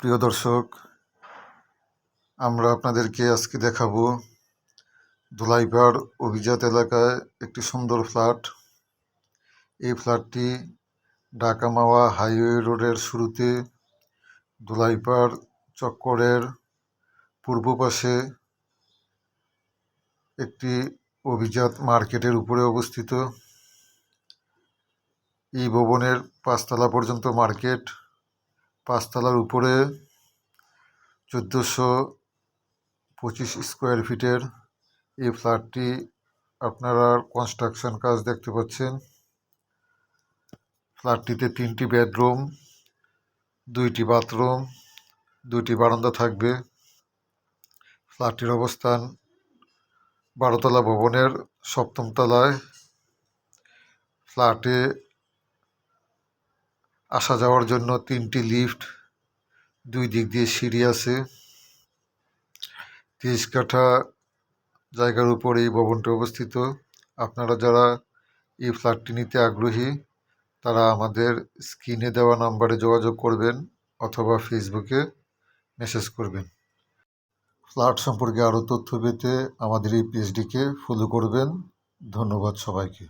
প্রিয় দর্শক, আমরা আপনাদেরকে আজকে দেখাবো ধুলাইপাড় অভিজাত এলাকায় একটি সুন্দর ফ্ল্যাট। এই ফ্ল্যাটটি ঢাকা মাওয়া হাইওয়ে রোডের শুরুতে ধুলাইপাড় চক্করের পূর্ব পাশে একটি অভিজাত মার্কেটের উপরে অবস্থিত। এই ভবনের পাঁচতলা পর্যন্ত মার্কেট। পাঁচতলার উপরে চোদ্দোশো পঁচিশ স্কোয়ার ফিটের এই ফ্ল্যাটটি আপনারা কনস্ট্রাকশন কাজ দেখতে পাচ্ছেন। ফ্ল্যাটটিতে তিনটি বেডরুম, দুইটি বাথরুম, দুইটি বারান্দা থাকবে। ফ্ল্যাটটির অবস্থান বারোতলা ভবনের সপ্তম তলায়। ফ্ল্যাটে আসা যাওয়ার জন্য তিনটি লিফট দুই দিক দিয়ে সিঁড়ি আছে। তিরিশ কাঠা জায়গার উপর এই ভবনটি অবস্থিত। আপনারা যারা এই ফ্ল্যাটটি নিতে আগ্রহী, তারা আমাদের স্ক্রিনে দেওয়া নাম্বারে যোগাযোগ করবেন অথবা ফেসবুকে মেসেজ করবেন। ফ্ল্যাট সম্পর্কে আরও তথ্য পেতে আমাদের এই পেজটিকে ফলো করবেন। ধন্যবাদ সবাইকে।